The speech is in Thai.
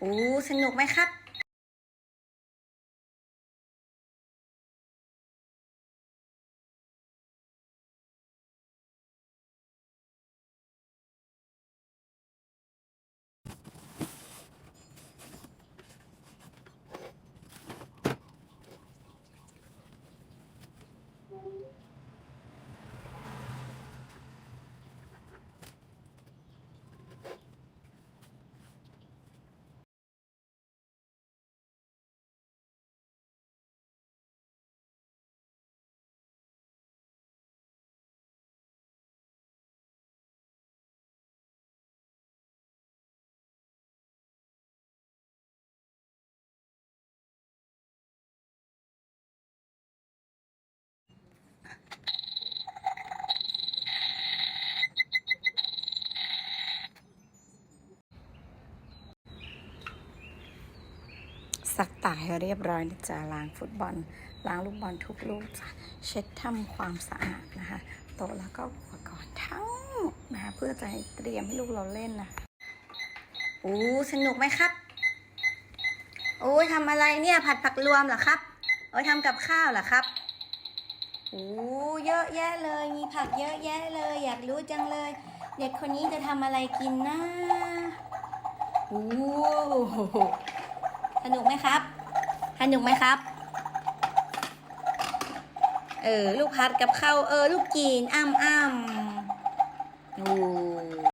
โอ้สนุกไหมครับ สักตายให้เรียบร้อยนะจ๊ะล้างฟุตบอล ล้างลูกบอลทุกลูกจ้ะเช็ดทำความสะอาดนะคะโต๊ะแล้วก็อุปกรณ์ทั้งหมดนะคะเพื่อจะให้เตรียมให้ลูกเราเล่นนะคะโอ้สนุกไหมครับ โอ้ยทำอะไรเนี่ย ผัดผักรวมเหรอครับโอ้ยทำกับข้าวเหรอครับโอ้เยอะแยะเลย มีผักเยอะแยะเลย อยากรู้จังเลย เด็กคนนี้จะทำอะไรกินนะโอ้ นุกไหมครับสนุกไหมครับ เออ ลูกพัดกับข้าวเออ ลูกจีนอ้ำอ้ำโอ้